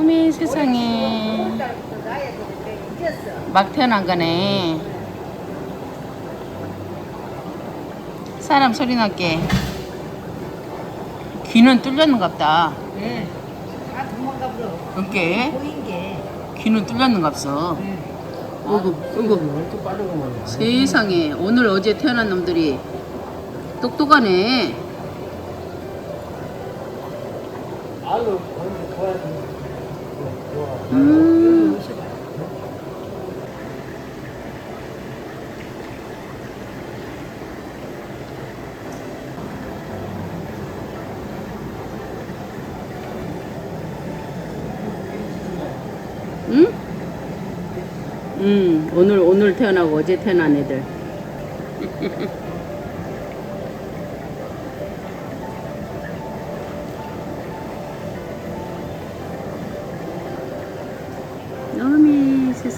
어미 세상에 막 태어난 거네 사람 소리 났게 귀는 뚫렸는갑다 네. 다 도망가 버려. 어깨 보인 게. 귀는 뚫렸는갑서 네. 어구 어구 왜 이렇게. 세상에 오늘 어제 태어난 놈들이 똑똑하네. 좋아. 음 응? 응, 오늘, 오늘 태어나고 어제 태어난 애들.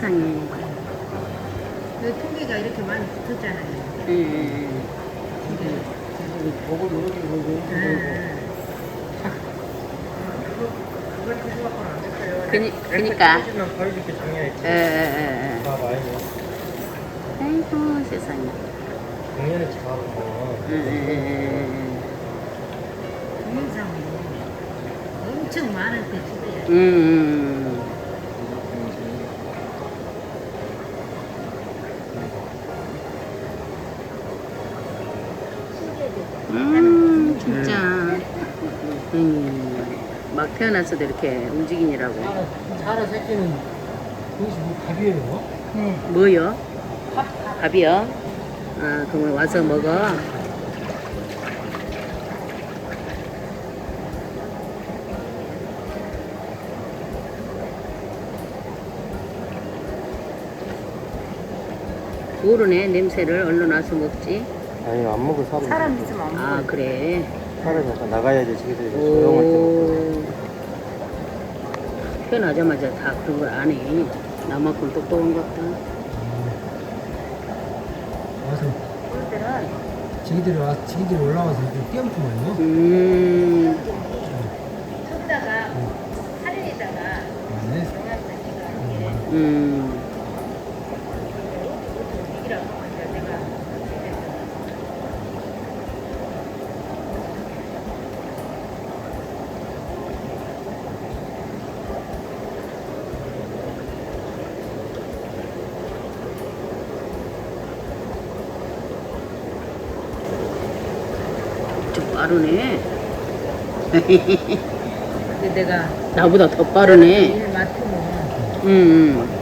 세상에. 그 토기가 이렇게 많이 붙었잖아요. 예, 예, 예. 네. 그니, 그니까. 면 바로 이렇게. 예, 예, 예. 다 봐야지. 아이고, 세상에. 공연을 잘하고. 예, 예, 예. 동영상이 엄청 많을 때 찍어야 음, 음. 음, 진짜. 음, 막 태어났어도 이렇게 움직이니라고. 사라, 새끼는 거기서 뭐 밥이에요? 네. 뭐요? 밥이요? 아, 그러면 와서 먹어. 모르네, 냄새를 얼른 와서 먹지. 아니 안 먹을 사람. 사람 있으면 안 아, 먹어. 그래. 사람 잠깐 나가야지 저기서 조용할 때 먹고. 오. 태어나자마자 다 그런 걸안 해. 나만큼 똑똑한 것 같다. 와서 때는 지기들이 와 지기들이 올라와서 이렇게 띄엄프면요. 음, 쳤다가 살에다가 네. 영양제가 이게 음. 이라고 하니까 내가 좀 빠르네. 근데 내가 나보다 더 빠르네. 일 맡으면 음, 음.